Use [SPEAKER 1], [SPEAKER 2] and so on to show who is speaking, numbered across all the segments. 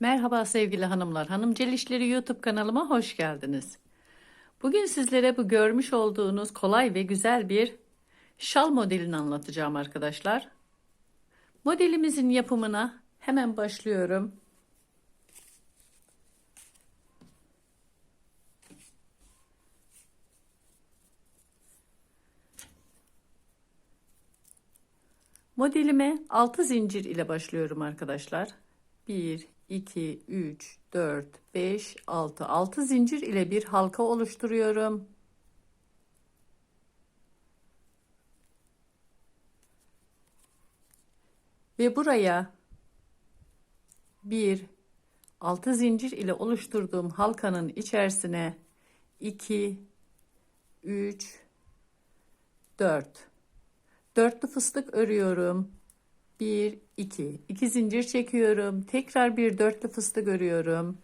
[SPEAKER 1] Merhaba sevgili hanımlar. Hanım Celişleri YouTube kanalıma hoş geldiniz. Bugün sizlere bu görmüş olduğunuz kolay ve güzel bir şal modelini anlatacağım arkadaşlar. Modelimizin yapımına hemen başlıyorum. Modelime 6 zincir ile başlıyorum arkadaşlar. 1, 2, 3, 4, 5, 6. 6 zincir ile bir halka oluşturuyorum. Ve buraya bir 6 zincir ile oluşturduğum halkanın içerisine 2, 3, 4 dörtlü fıstık örüyorum. 1 2 2 zincir çekiyorum. Tekrar bir dörtlü fıstık örüyorum.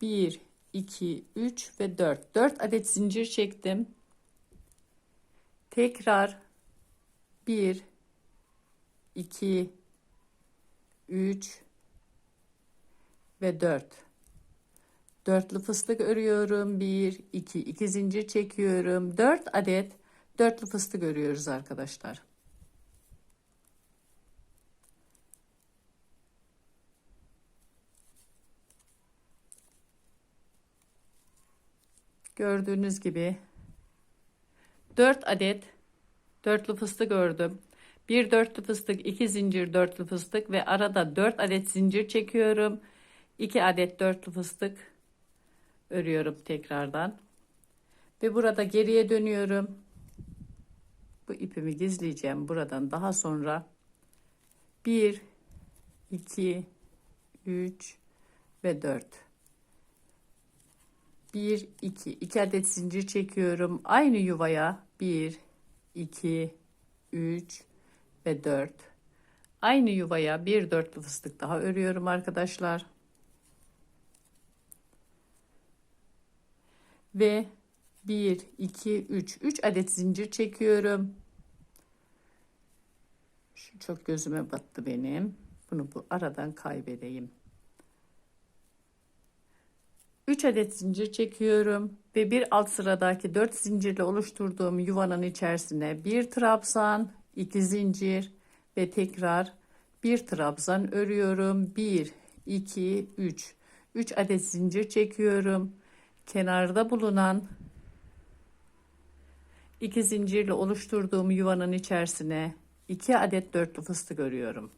[SPEAKER 1] Bir, iki, üç ve dört. Dört adet zincir çektim. Tekrar bir, iki, 3 ve 4. Dörtlü fıstık örüyorum. 1, 2, 2 zincir çekiyorum. 4 adet dörtlü fıstık örüyoruz arkadaşlar. Gördüğünüz gibi 4 adet dörtlü fıstık ördüm. Bir dörtlü fıstık, iki zincir dörtlü fıstık ve arada dört adet zincir çekiyorum. İki adet dörtlü fıstık örüyorum tekrardan. Ve burada geriye dönüyorum. Bu ipimi gizleyeceğim buradan daha sonra. Bir, iki, üç ve dört. Bir, iki, iki adet zincir çekiyorum. Aynı yuvaya bir, iki, üç ve 4. Aynı yuvaya bir dörtlü fıstık daha örüyorum arkadaşlar. Ve 1, 2, 3, 3 adet zincir çekiyorum. Şu çok gözüme battı benim. Bunu bu aradan kaybedeyim. 3 adet zincir çekiyorum ve bir alt sıradaki 4 zincirle oluşturduğum yuvanın içerisine bir trabzan, 2 zincir ve tekrar bir trabzan örüyorum. 1 2 3 3 adet zincir çekiyorum. Kenarda bulunan iki zincirle oluşturduğum yuvanın içerisine 2 adet dörtlü fıstık örüyorum.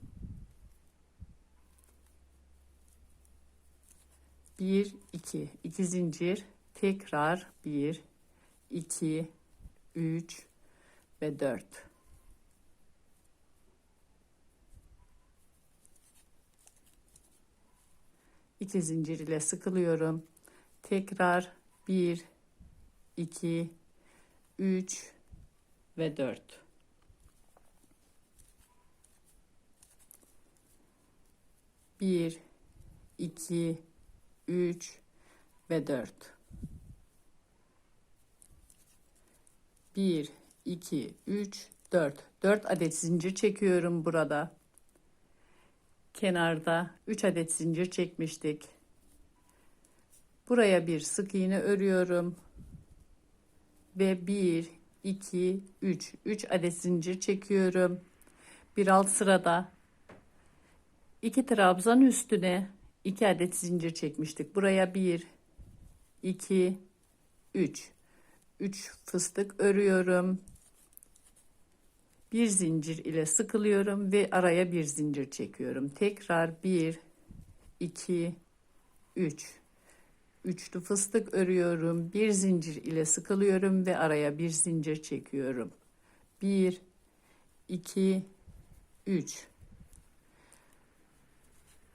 [SPEAKER 1] 1 2 2 zincir tekrar 1 2 3 ve 4 2 zincir ile sıkılıyorum. Tekrar 1 2 3 ve 4 1 2 3 ve 4 1 2 3 4 4 adet zincir çekiyorum burada kenarda 3 adet zincir çekmiştik. Buraya bir sık iğne örüyorum. Ve 1 2 3 3 adet zincir çekiyorum. Bir alt sırada 2 trabzan üstüne 2 adet zincir çekmiştik. Buraya 1 2 3 3 fıstık örüyorum bir zincir ile sıkılıyorum ve araya bir zincir çekiyorum. Tekrar 1 2 3 üçlü fıstık örüyorum. Bir zincir ile sıkılıyorum ve araya bir zincir çekiyorum. 1 2 3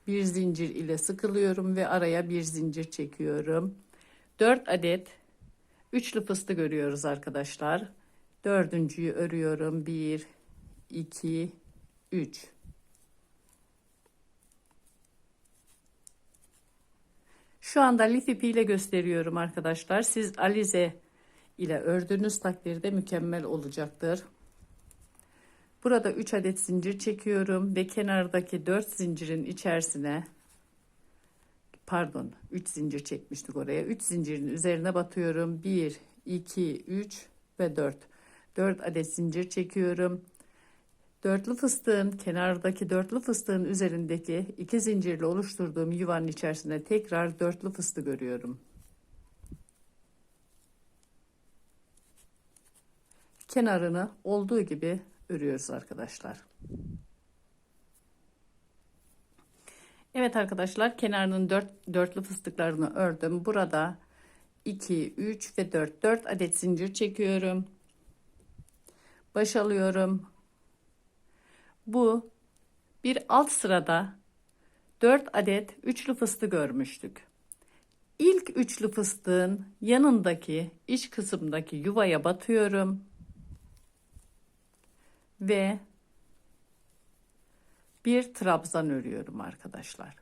[SPEAKER 1] bir zincir ile sıkılıyorum ve araya bir zincir çekiyorum. 4 adet üçlü fıstık örüyoruz arkadaşlar. Dördüncüyü örüyorum. Bir, iki, üç. Şu anda lif ipiyle gösteriyorum arkadaşlar. Siz alize ile ördüğünüz takdirde mükemmel olacaktır. Burada 3 adet zincir çekiyorum ve kenardaki 4 zincirin içerisine pardon 3 zincir çekmiştik oraya. 3 zincirin üzerine batıyorum. 1 2 3 ve 4. 4 adet zincir çekiyorum. Dörtlü fıstığın kenardaki dörtlü fıstığın üzerindeki iki zincirle oluşturduğum yuvanın içerisine tekrar dörtlü fıstık örüyorum. Kenarını olduğu gibi örüyoruz arkadaşlar. Evet arkadaşlar kenarının dört, dörtlü fıstıklarını ördüm. Burada 2, 3 ve 4, 4 adet zincir çekiyorum. Baş alıyorum. Bu bir alt sırada 4 adet üçlü fıstık örmüştük. İlk üçlü fıstığın yanındaki iç kısımdaki yuvaya batıyorum. Ve bir trabzan örüyorum arkadaşlar.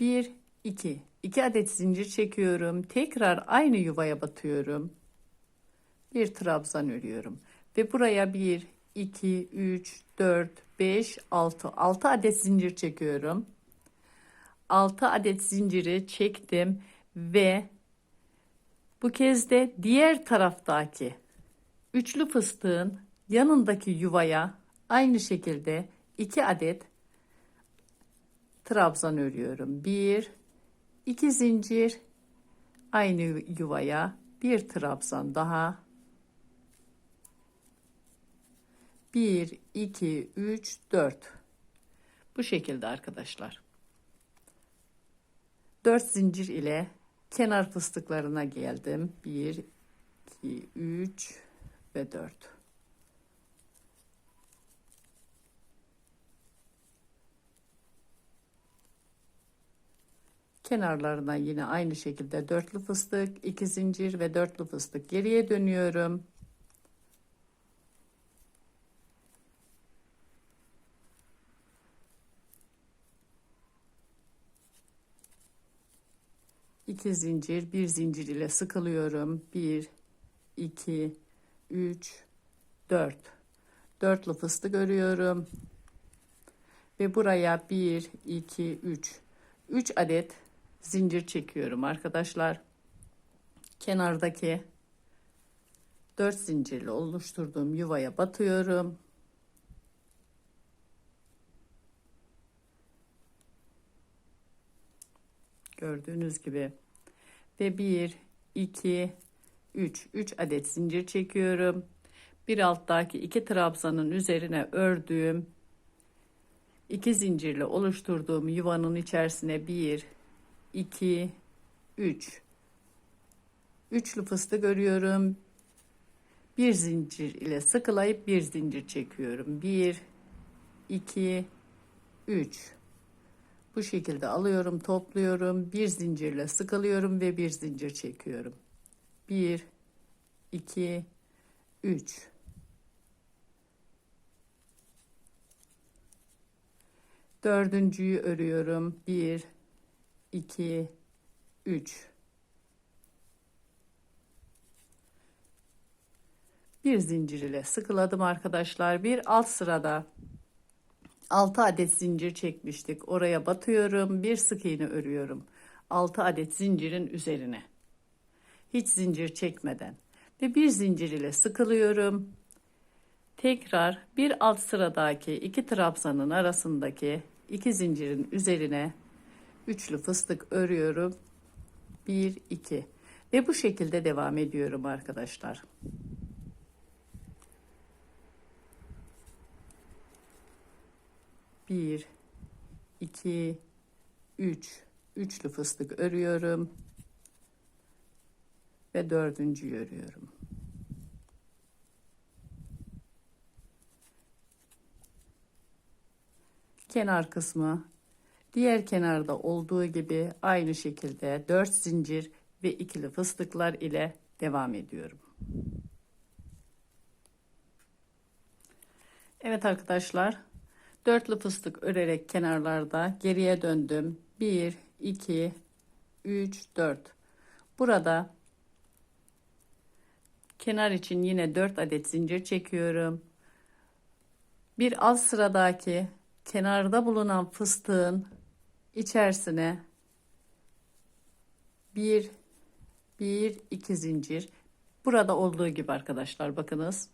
[SPEAKER 1] 1 2 2 adet zincir çekiyorum. Tekrar aynı yuvaya batıyorum. Bir trabzan örüyorum ve buraya 1 2 3 4 5 6 6 adet zincir çekiyorum. 6 adet zinciri çektim ve bu kez de diğer taraftaki üçlü fıstığın yanındaki yuvaya aynı şekilde 2 adet trabzan örüyorum. 1 2 zincir aynı yuvaya bir trabzan daha 1 2 3 4 bu şekilde arkadaşlar. 4 zincir ile kenar fıstıklarına geldim. 1 2 3 ve 4 kenarlarına yine aynı şekilde dörtlü fıstık, iki zincir ve dörtlü fıstık geriye dönüyorum. İki zincir, bir zincir ile sıkılıyorum. 1 2 3 4 dörtlü fıstık örüyorum. Ve buraya 1 2 3 3 adet zincir çekiyorum arkadaşlar. Kenardaki 4 zincirle oluşturduğum yuvaya batıyorum. Gördüğünüz gibi ve 1 2 3 3 adet zincir çekiyorum. Bir alttaki iki trabzanın üzerine ördüğüm iki zincirle oluşturduğum yuvanın içerisine 1 2 3 üçlü fıstık örüyorum. Bir zincir ile sıkılayıp bir zincir çekiyorum. 1 2 3 bu şekilde alıyorum, topluyorum, bir zincirle sıkılıyorum ve bir zincir çekiyorum. 1 2 3 Dördüncüyü örüyorum. 1 2 3 Bir zincir ile sıkıladım arkadaşlar. Bir alt sırada 6 adet zincir çekmiştik. Oraya batıyorum. Bir sık iğne örüyorum. 6 adet zincirin üzerine. Hiç zincir çekmeden ve bir zincir ile sıkılıyorum. Tekrar bir alt sıradaki iki trabzanın arasındaki iki zincirin üzerine üçlü fıstık örüyorum. 1 2 ve bu şekilde devam ediyorum arkadaşlar. Bir, iki, üç, üçlü fıstık örüyorum ve dördüncü örüyorum. Kenar kısmı diğer kenarda olduğu gibi aynı şekilde 4 zincir ve ikili fıstıklar ile devam ediyorum. Evet arkadaşlar dörtlü fıstık örerek kenarlarda geriye döndüm. 1 2 3 4 burada kenar için yine 4 adet zincir çekiyorum. Bir alt sıradaki kenarda bulunan fıstığın içerisine bir bir iki zincir. Burada olduğu gibi arkadaşlar bakınız.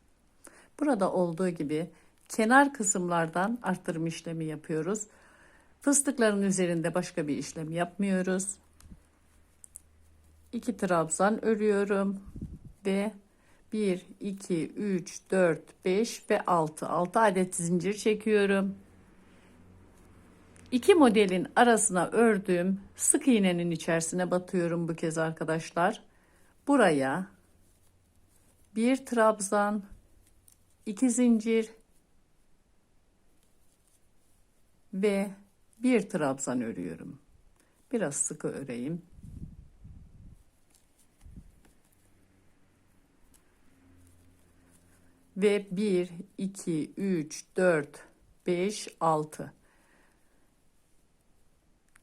[SPEAKER 1] Burada olduğu gibi kenar kısımlardan arttırma işlemi yapıyoruz. Fıstıkların üzerinde başka bir işlem yapmıyoruz. 2 trabzan örüyorum ve 1 2 3 4 5 ve 6 6 adet zincir çekiyorum. İki modelin arasına ördüğüm sık iğnenin içerisine batıyorum bu kez arkadaşlar. Buraya bir trabzan, iki zincir ve bir trabzan örüyorum. Biraz sıkı öreyim. Ve 1, 2, 3, 4, 5, 6.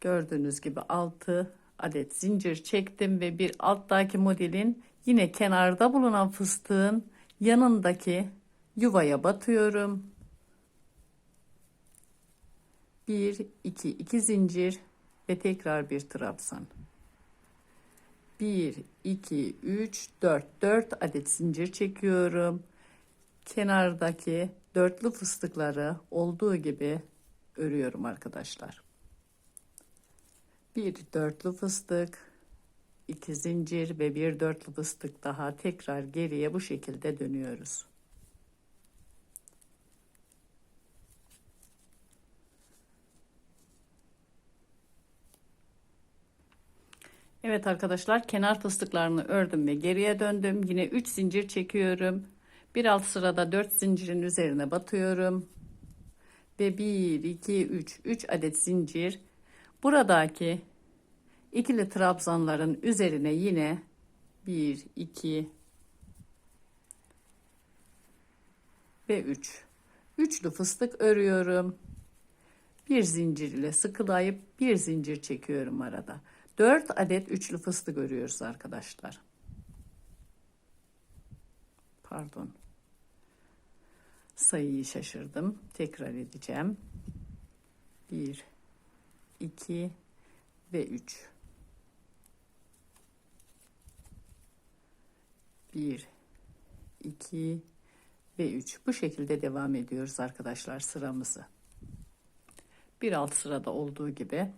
[SPEAKER 1] Gördüğünüz gibi 6 adet zincir çektim ve bir alttaki modelin yine kenarda bulunan fıstığın yanındaki yuvaya batıyorum. 1 2 2 zincir ve tekrar bir trabzan. 1 2 3 4 4 adet zincir çekiyorum. Kenardaki dörtlü fıstıkları olduğu gibi örüyorum arkadaşlar bir dörtlü fıstık, iki zincir ve bir dörtlü fıstık daha tekrar geriye bu şekilde dönüyoruz. Evet arkadaşlar kenar fıstıklarını ördüm ve geriye döndüm. Yine 3 zincir çekiyorum. Bir alt sırada 4 zincirin üzerine batıyorum. Ve 1, 2, 3, 3 adet zincir Buradaki ikili trabzanların üzerine yine 1, 2 ve 3. Üçlü fıstık örüyorum. Bir zincir ile sıkılayıp bir zincir çekiyorum arada. 4 adet üçlü fıstık örüyoruz arkadaşlar. Pardon. Sayıyı şaşırdım. Tekrar edeceğim. 1 2 ve 3 1 2 ve 3 bu şekilde devam ediyoruz arkadaşlar sıramızı bir alt sırada olduğu gibi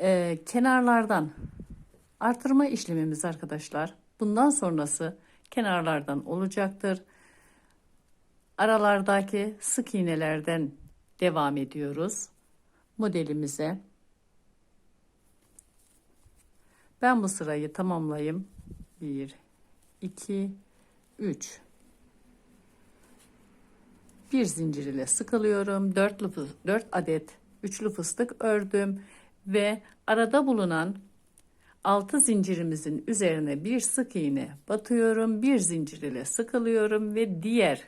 [SPEAKER 1] ee, kenarlardan artırma işlemimiz arkadaşlar bundan sonrası kenarlardan olacaktır. Aralardaki sık iğnelerden devam ediyoruz. Modelimize. Ben bu sırayı tamamlayayım. 1 2 3 bir zincir ile sıkılıyorum 4, 4 adet üçlü fıstık ördüm ve arada bulunan 6 zincirimizin üzerine bir sık iğne batıyorum bir zincir ile sıkılıyorum ve diğer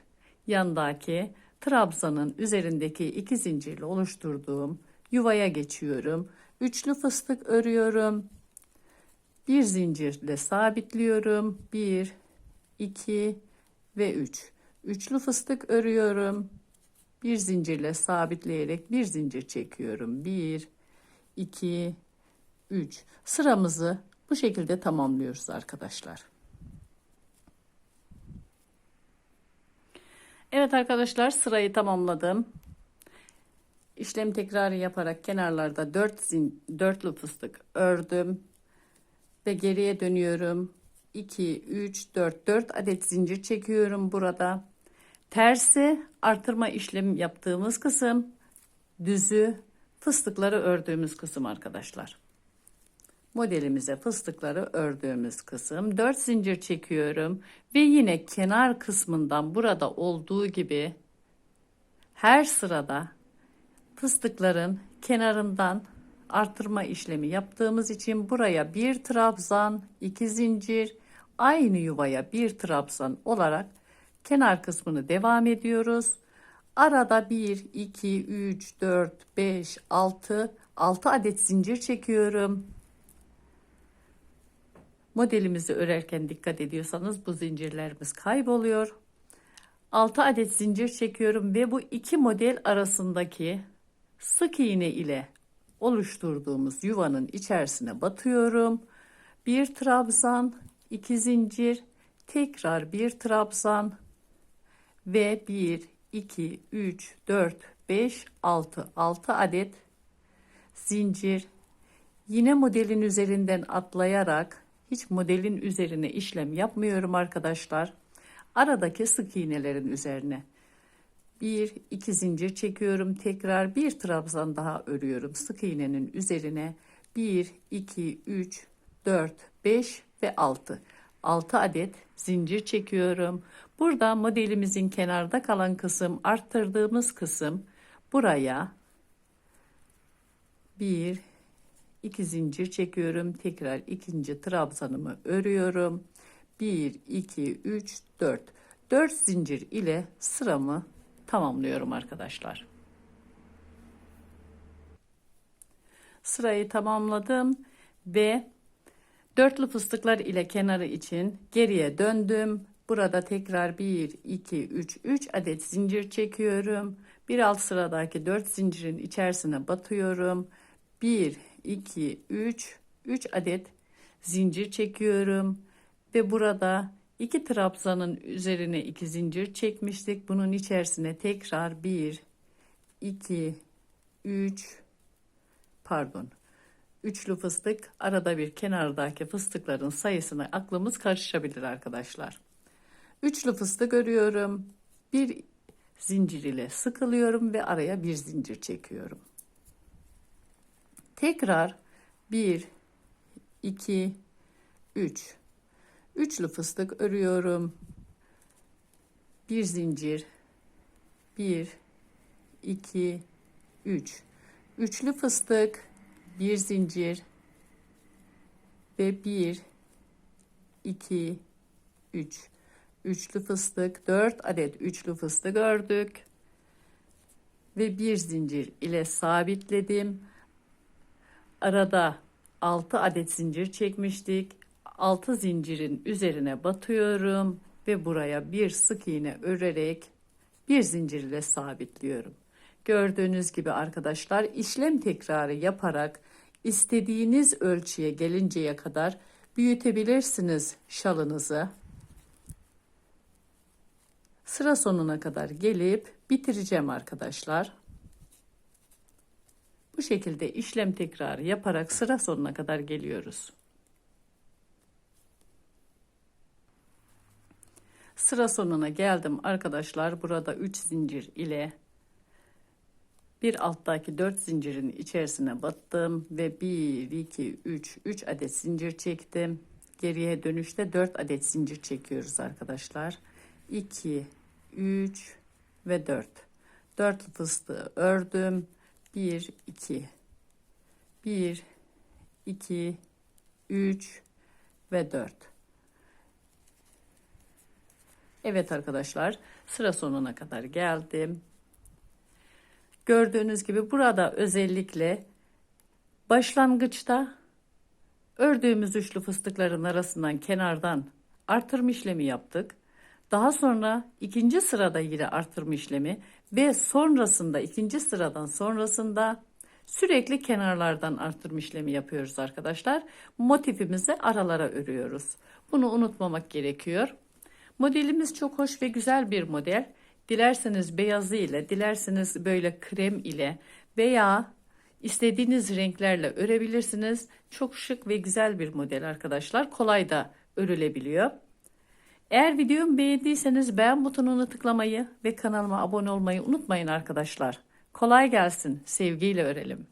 [SPEAKER 1] yandaki trabzanın üzerindeki iki zincirle oluşturduğum yuvaya geçiyorum. Üçlü fıstık örüyorum. Bir zincirle sabitliyorum. 1 2 ve 3. Üçlü fıstık örüyorum. Bir zincirle sabitleyerek bir zincir çekiyorum. 1 2 3. Sıramızı bu şekilde tamamlıyoruz arkadaşlar. Evet arkadaşlar sırayı tamamladım. İşlem tekrarı yaparak kenarlarda 4 zin, dörtlü fıstık ördüm ve geriye dönüyorum. 2 3 4 4 adet zincir çekiyorum burada. Tersi artırma işlemi yaptığımız kısım düzü fıstıkları ördüğümüz kısım arkadaşlar. Modelimize fıstıkları ördüğümüz kısım 4 zincir çekiyorum ve yine kenar kısmından burada olduğu gibi her sırada fıstıkların kenarından artırma işlemi yaptığımız için buraya bir trabzan, iki zincir, aynı yuvaya bir trabzan olarak kenar kısmını devam ediyoruz. Arada 1, 2, 3, 4, 5, 6, 6 adet zincir çekiyorum. Modelimizi örerken dikkat ediyorsanız bu zincirlerimiz kayboluyor. 6 adet zincir çekiyorum ve bu iki model arasındaki sık iğne ile oluşturduğumuz yuvanın içerisine batıyorum. Bir trabzan, iki zincir, tekrar bir trabzan ve 1, 2, 3, 4, 5, 6, 6 adet zincir. Yine modelin üzerinden atlayarak hiç modelin üzerine işlem yapmıyorum arkadaşlar. Aradaki sık iğnelerin üzerine bir iki zincir çekiyorum. Tekrar bir trabzan daha örüyorum. Sık iğnenin üzerine 1, 2, 3, 4, 5 ve 6. 6 adet zincir çekiyorum. Burada modelimizin kenarda kalan kısım, arttırdığımız kısım buraya 1, 2 zincir çekiyorum. Tekrar ikinci trabzanımı örüyorum. 1, 2, 3, 4. 4 zincir ile sıramı tamamlıyorum arkadaşlar. Sırayı tamamladım ve dörtlü fıstıklar ile kenarı için geriye döndüm. Burada tekrar 1, 2, 3, 3 adet zincir çekiyorum. Bir alt sıradaki 4 zincirin içerisine batıyorum. 1, 2, 3, 3 adet zincir çekiyorum. Ve burada iki trabzanın üzerine iki zincir çekmiştik. Bunun içerisine tekrar 1, 2, 3, pardon, üçlü fıstık arada bir kenardaki fıstıkların sayısına aklımız karışabilir arkadaşlar. Üçlü fıstık örüyorum. Bir zincir ile sıkılıyorum ve araya bir zincir çekiyorum. Tekrar 1 2 3 üçlü fıstık örüyorum. Bir zincir 1 2 3 üçlü fıstık bir zincir ve 1 2 3 üçlü fıstık 4 adet üçlü fıstık ördük ve bir zincir ile sabitledim. Arada 6 adet zincir çekmiştik. 6 zincirin üzerine batıyorum ve buraya bir sık iğne örerek bir zincir ile sabitliyorum gördüğünüz gibi arkadaşlar işlem tekrarı yaparak istediğiniz ölçüye gelinceye kadar büyütebilirsiniz şalınızı sıra sonuna kadar gelip bitireceğim arkadaşlar. Bu şekilde işlem tekrarı yaparak sıra sonuna kadar geliyoruz. Sıra sonuna geldim arkadaşlar. Burada 3 zincir ile bir alttaki 4 zincirin içerisine battım ve 1 2 3 3 adet zincir çektim. Geriye dönüşte 4 adet zincir çekiyoruz arkadaşlar. 2 3 ve 4. 4 fıstığı ördüm. 1 2 1 2 3 ve 4. Evet arkadaşlar sıra sonuna kadar geldim. Gördüğünüz gibi burada özellikle başlangıçta ördüğümüz üçlü fıstıkların arasından kenardan artırma işlemi yaptık. Daha sonra ikinci sırada yine artırma işlemi ve sonrasında ikinci sıradan sonrasında sürekli kenarlardan artırma işlemi yapıyoruz arkadaşlar. Motifimizi aralara örüyoruz. Bunu unutmamak gerekiyor. Modelimiz çok hoş ve güzel bir model. Dilerseniz beyazı ile, dilerseniz böyle krem ile veya istediğiniz renklerle örebilirsiniz. Çok şık ve güzel bir model arkadaşlar. Kolay da örülebiliyor. Eğer videomu beğendiyseniz beğen butonuna tıklamayı ve kanalıma abone olmayı unutmayın arkadaşlar. Kolay gelsin. Sevgiyle örelim.